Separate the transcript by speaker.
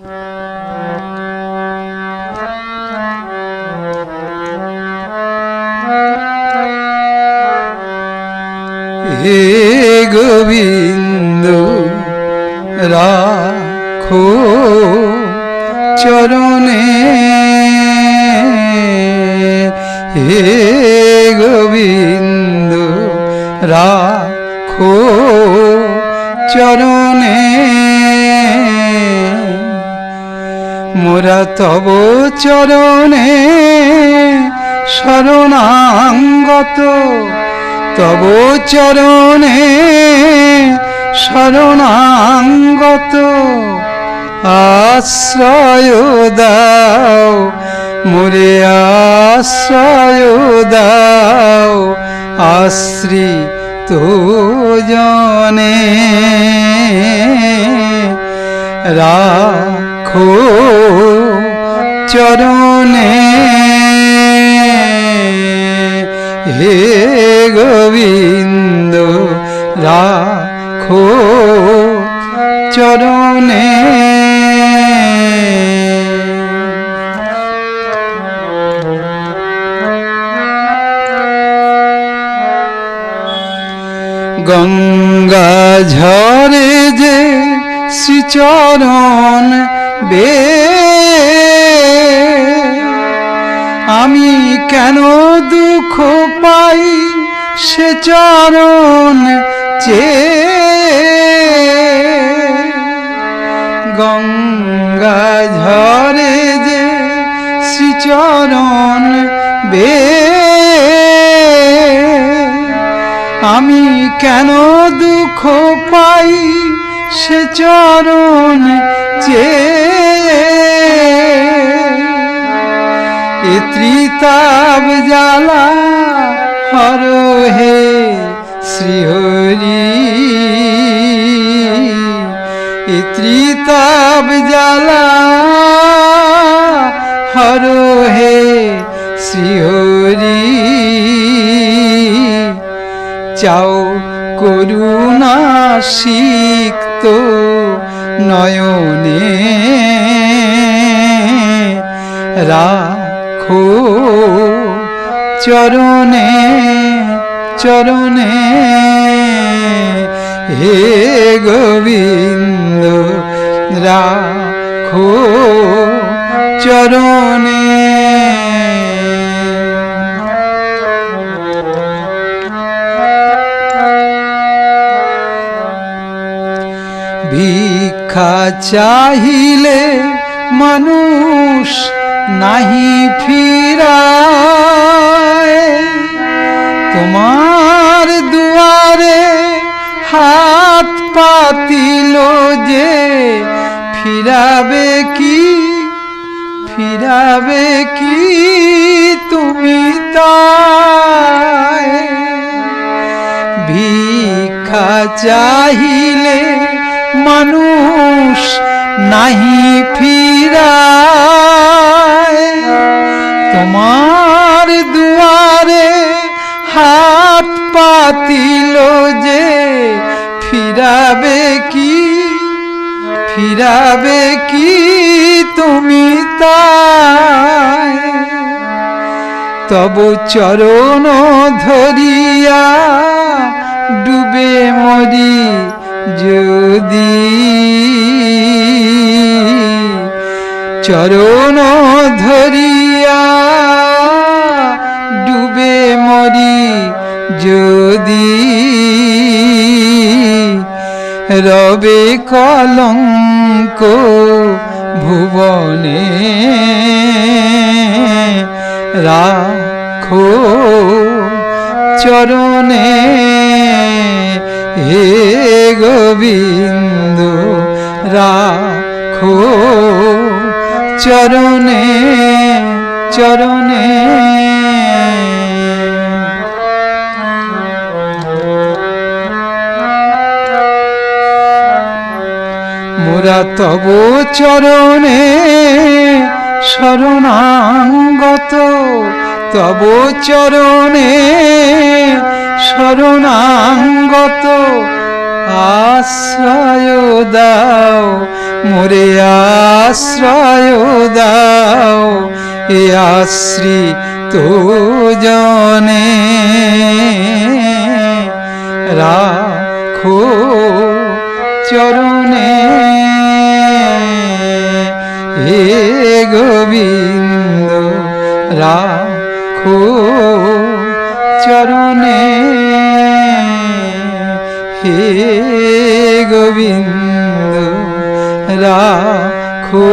Speaker 1: হে গোবিন্দ রাখো চরণে। হে গোবিন্দ রাখো চরণে। মোরা তব চরণে শরণাঙ্গত তব চরণে শরণাঙ্গত। আশ্রয় দাও মোরে আশ্রয় দাও আশ্রি জনে রাখো চরণে। হে গোবিন্দ রাখো চরণে। গঙ্গা ঝরে যে শ্রীচরণ বে আমি কেন দুঃখ পাই সে চরণ চে গঙ্গা ঝরে যে শ্রীচরণ বে? আমি কেন দুঃখ পাই সে চরণ এ ত্রিতাব জ্বালা হর হে শ্রীহরি। ত্রিতাব জ্বালা হর হে শ্রীহরি। চাও করুণা সিক্ত নয়নে রাখো চরণে চরণে। হে গোবিন্দ রাখো চরণে। চাহিলে মানুষ নাহি ফিরায়। তোমার দুয়ারে হাত পাতিল যে ফিরাবে কি ফিরাবে কি তুমি তাই? ভিক্ষা চাহিলে মানুষ নাহি ফিরায়। তোমার দুয়ারে হাত পাতিল যে ফিরাবে কি? ফিরাবে কি তুমি তাই? তব চরণ ধরিয়া ডুবে চরণ ধরিয়া ডুবে মরি যদি রবে কলঙ্ক ভুবনে রাখো চরণে। হে গোবিন্দ রাখো চরণে চরণে। মোরা তব চরণে শরণাঙ্গত তব চরণে শরণাঙ্গত। আশ্রয় দাও, মোরে আশ্রয় দাও, এ আশ্রি তো জনে। রাখো চরণে, হে গোবিন্দ, রাখো চরণে। হে গোবিন্দ রাখো